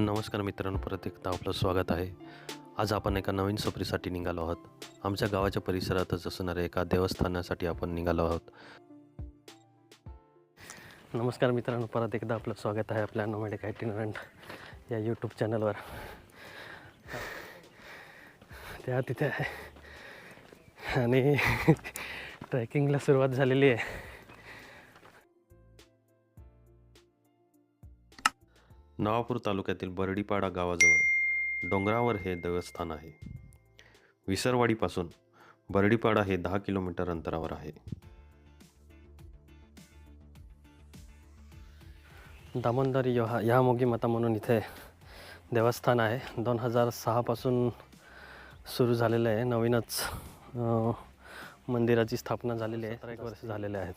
नमस्कार मित्रांनो परत एकदा आपलं स्वागत आहे. आज आपण एका नवीन सफरीसाठी निघालो आहोत. आमच्या गावाच्या परिसरातच असणाऱ्या एका देवस्थानासाठी आपण निघालो आहोत. नमस्कार मित्रांनो परत एकदा आपलं स्वागत आहे आपल्या नोमॅडिक आयटिनरंट या यूट्यूब चॅनलवर त्या तिथे आहे. आणि ट्रॅकिंगला सुरुवात झालेली आहे. नवापूर तालुक्यातील बर्डीपाडा गावाजवळ डोंगरावर हे देवस्थान आहे. विसरवाडीपासून बर्डीपाडा हे दहा किलोमीटर अंतरावर आहे. दामोदरी या ह्या मोगीमाता म्हणून इथे देवस्थान आहे. दोन हजार सहापासून सुरू झालेलं आहे. नवीनच मंदिराची स्थापना झालेली आहे. तर एक वर्ष झालेले आहेत.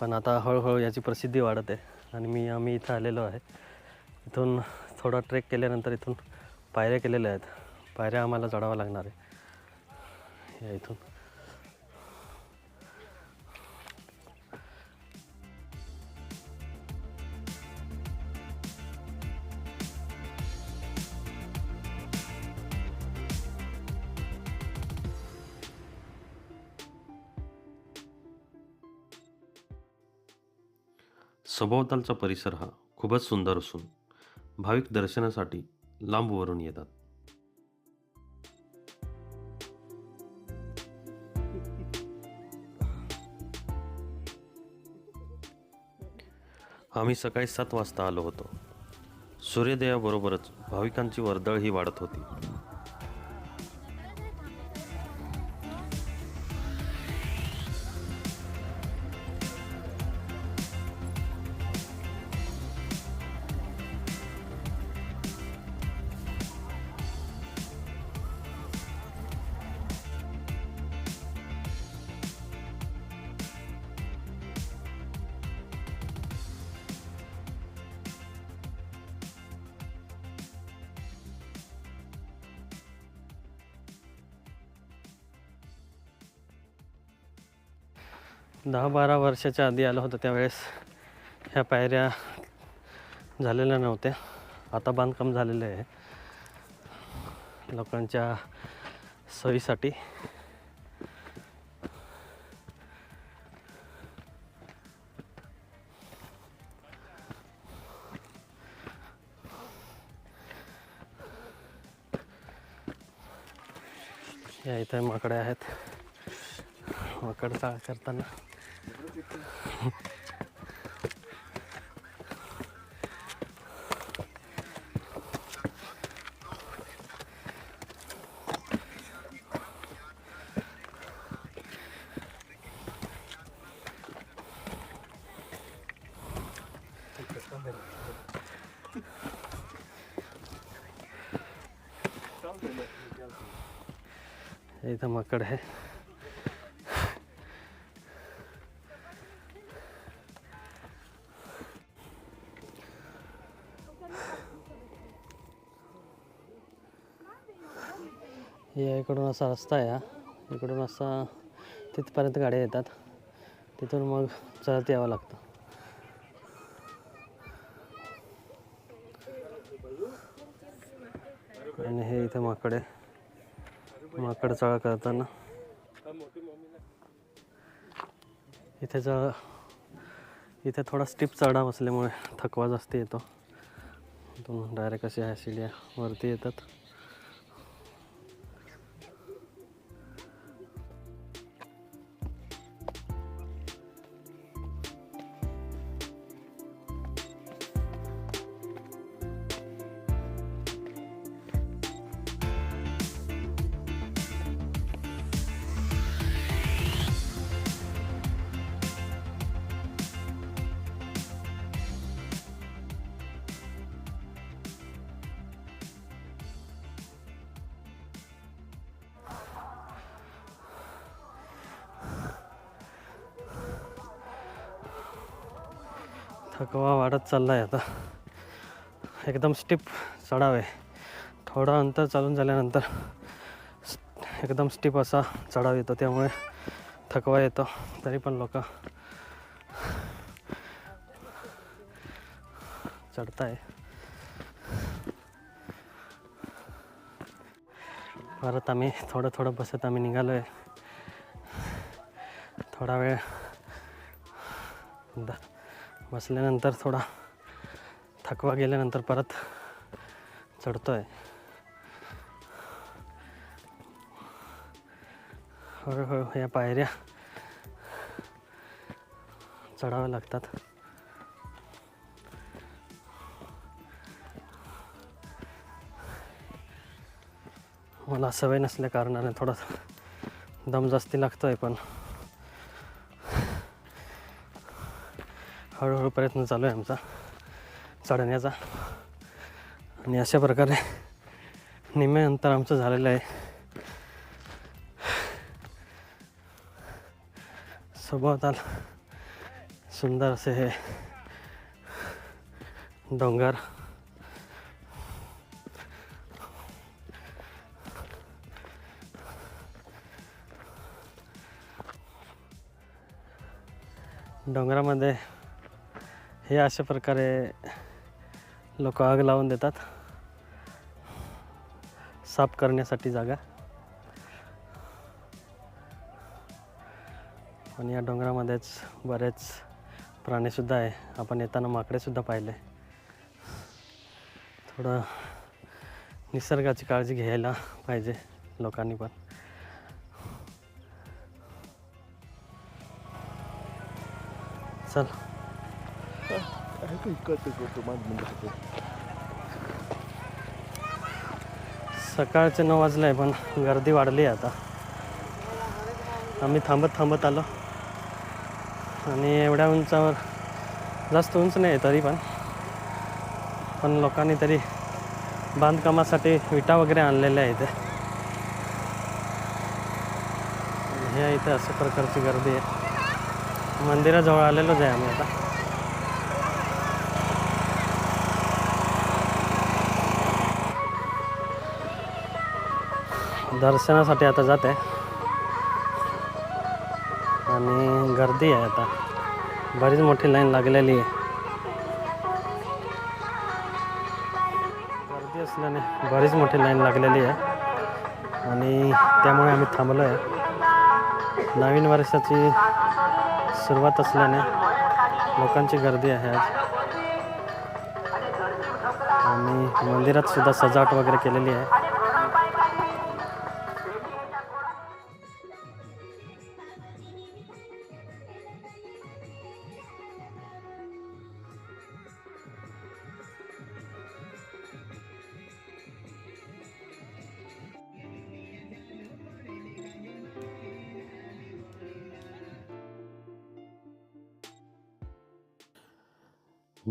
पण आता हळूहळू याची प्रसिद्धी वाढत आहे आणि मी आम्ही इथं आलेलो आहे. इथून थोडा ट्रेक केल्यानंतर इथून पायऱ्या केलेल्या आहेत. पायऱ्या आम्हाला चढावं लागणार आहे. या इथून. सभोवतालचा परिसर हा खूपच सुंदर असून भाविक दर्शनासाठी लांबवरून येतात. आम्ही सकाळी सात वाजता आलो होतो. सूर्योदयाबरोबरच भाविकांची वर्दळ ही वाढत होती. दहा बारा वर्षाच्या आधी आलं होतं त्यावेळेस. ह्या पायऱ्या झालेल्या नव्हत्या. आता बांधकाम झालेलं आहे. लोकांच्या सोयीसाठी. या इथे माकडे आहेत. माकड चाळ करताना. हे इथं माकड या हे इकडून असा रस्ता आहे हा. इकडून असा तिथपर्यंत गाड्या येतात. तिथून मग चढत यावं लागतं. आणि हे इथं माकड आहे. माकड चढा करताना. इथे चढ इथे थोडा स्टिप चढाव असल्यामुळे थकवा जास्त येतो. डायरेक्ट अशा ह्या शिड्या वरती येतात. थकवा वाढत चालला आहे आता. एकदम स्टीप चढाव आहे. थोडा अंतर चालून झाल्यानंतर एकदम स्टीप असा चढाव येतो त्यामुळे थकवा येतो तरी पण लोक चढताय. परत आम्ही थोडं थोडं बसत आम्ही निघालो आहे थोडा वेळ बसल्यानंतर थोडा थकवा गेल्यानंतर परत चढतो आहे हळूहळू या पायऱ्या चढाव्या लागतात. मला सवय नसल्या कारणाने थोडा दम जास्ती लागतोय पण हळूहळू प्रयत्न चालू आहे आमचा चढण्याचा. आणि अशा प्रकारे निम्मे अंतर आमचं झालेलं आहे. सभोवताल सुंदर असे हे डोंगर. डोंगरामध्ये हे अशा प्रकारे लोक आग लावून देतात. साफ करण्यासाठी जागा. आणि या डोंगरामध्येच बरेच प्राणीसुद्धा आहे. आपण येताना माकडेसुद्धा पाहिले. थोडं निसर्गाची काळजी घ्यायला पाहिजे लोकांनी पण. चल. सकाळचे नऊ वाजले आहे पण गर्दी वाढली आहे आता. आम्ही थांबत थांबत आलो. आणि एवढ्या उंचावर जास्त उंच नाही आहे तरी पण. पण लोकांनी तरी बांधकामासाठी विटा वगैरे आणलेल्या आहे इथे हे इथे अशा प्रकारची गर्दी आहे. मंदिराजवळ आलेलोच आहे आम्ही आता. दर्शनासाठी आता जात आहे. आणि गर्दी आहे आता. बरीच मोठी लाईन लागलेली आहे. गर्दी असल्याने बरीच मोठी लाईन लागलेली आहे. आणि त्यामुळे आम्ही थांबलो आहे. नवीन वर्षाची सुरुवात असल्याने लोकांची गर्दी आहे आज. आणि मंदिरात सुद्धा सजावट वगैरे केलेली आहे.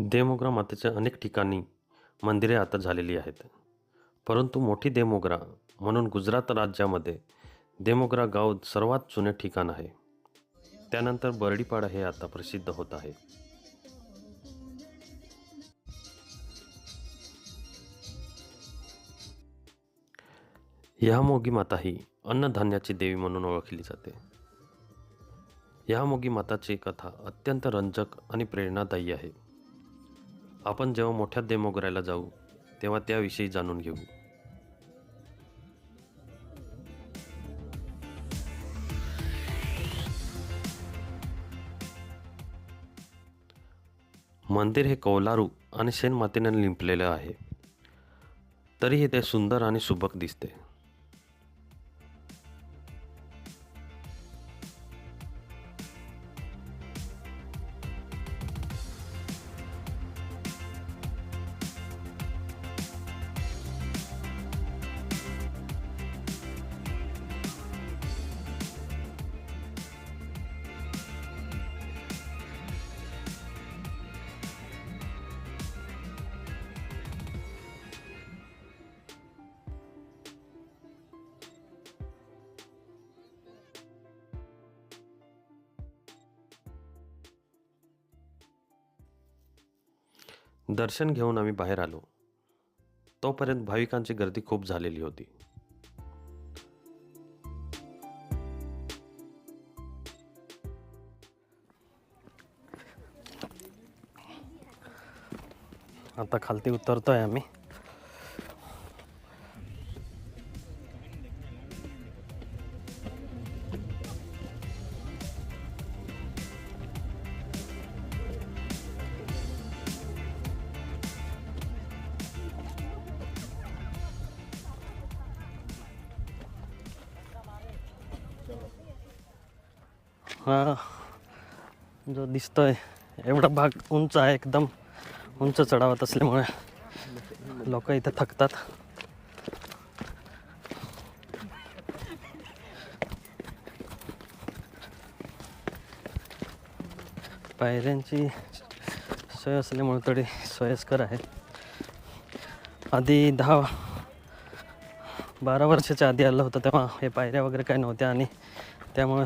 देवमोगरा मातेच्या अनेक ठिकाणी मंदिरे आता झालेली आहेत. परंतु मोठी देवमोगरा म्हणून गुजरात राज्यामध्ये देमोगरा गाव सर्वात जुने ठिकाण आहे. त्यानंतर बर्डीपाडा हे आता प्रसिद्ध होत आहे. यामोगी माता ही अन्नधान्याची देवी म्हणून ओळखली जाते. यामोगी माताची कथा अत्यंत रंजक आणि प्रेरणादायी आहे. आपण जेव्हा मोठ्या डेमोग्रायला जाऊ तेव्हा त्याविषयी जाणून घेऊ. मंदिर हे कौलारू आणि शेणमातीने लिंपलेलं आहे. तरीही ते सुंदर आणि सुबक दिसते. दर्शन घेऊन आम्ही बाहेर आलो. तोपर्यंत भाविकांची गर्दी खूप झालेली होती. आता खालती उतरतोय आम्ही. हा. जो दिसतोय एवढा भाग उंच आहे एकदम. उंच चढावत असल्यामुळे लोक इथे थकतात. पायऱ्यांची सोय असल्यामुळे थोडी सोयस्कर आहे. आधी दहा बारा वर्षाच्या आधी आलं होतं तेव्हा हे पायऱ्या वगैरे काही नव्हत्या आणि त्यामुळे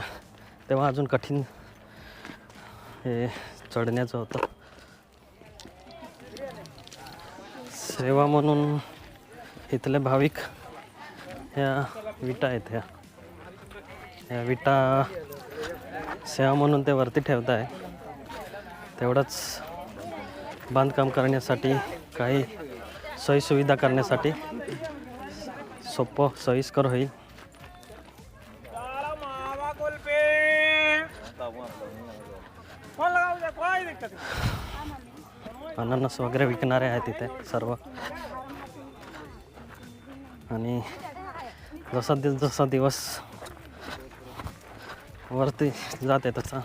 तेव्हा अजून कठीण हे चढण्याचं होतं. सेवा म्हणून इथले भाविक ह्या विटा आहेत ह्या. ह्या विटा सेवा म्हणून ते वरती ठेवत आहे. तेवढंच बांधकाम करण्यासाठी काही सोयीसुविधा करण्यासाठी सोपं सोयीस्कर होईल. अननस वगैरे विकणारे आहेत तिथे सर्व. आणि जसा दिवस जसा दिवस वरती जाते तसा.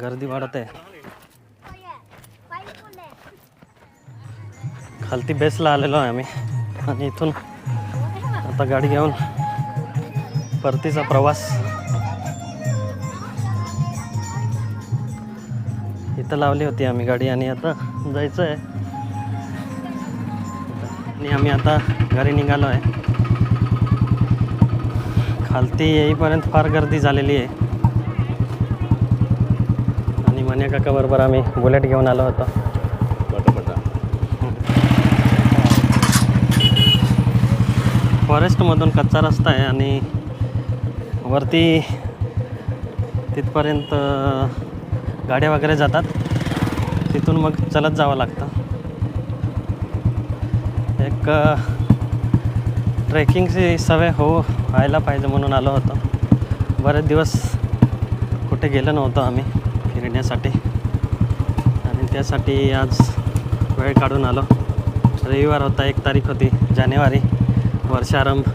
गर्दी वाढत. आहे खालती बेसला आलेलो आहे आम्ही. आणि इथून आता गाडी घेऊन परतीचा प्रवास. इथं लावली होती आम्ही गाडी आणि आता जायचं आहे. आणि आम्ही आता घरी निघालो आहे. खालती येईपर्यंत फार गर्दी झालेली आहे. आणि मन्या काकाबरोबर आम्ही बुलेट घेऊन आलो होतो. फॉरेस्टमधून कच्चा रस्ता आहे आणि वरती तिथपर्यंत गाड्या वगैरे जातात. तिथून मग चलत जावं लागतं. एक ट्रेकिंगची सवय हो व्हायला पाहिजे म्हणून आलो होतो. बरेच दिवस कुठे गेलो नव्हतो आम्ही फिरण्यासाठी. आणि त्यासाठी आज वेळ काढून आलो. रविवार होता एक तारीख होती जानेवारी वर्षारंभ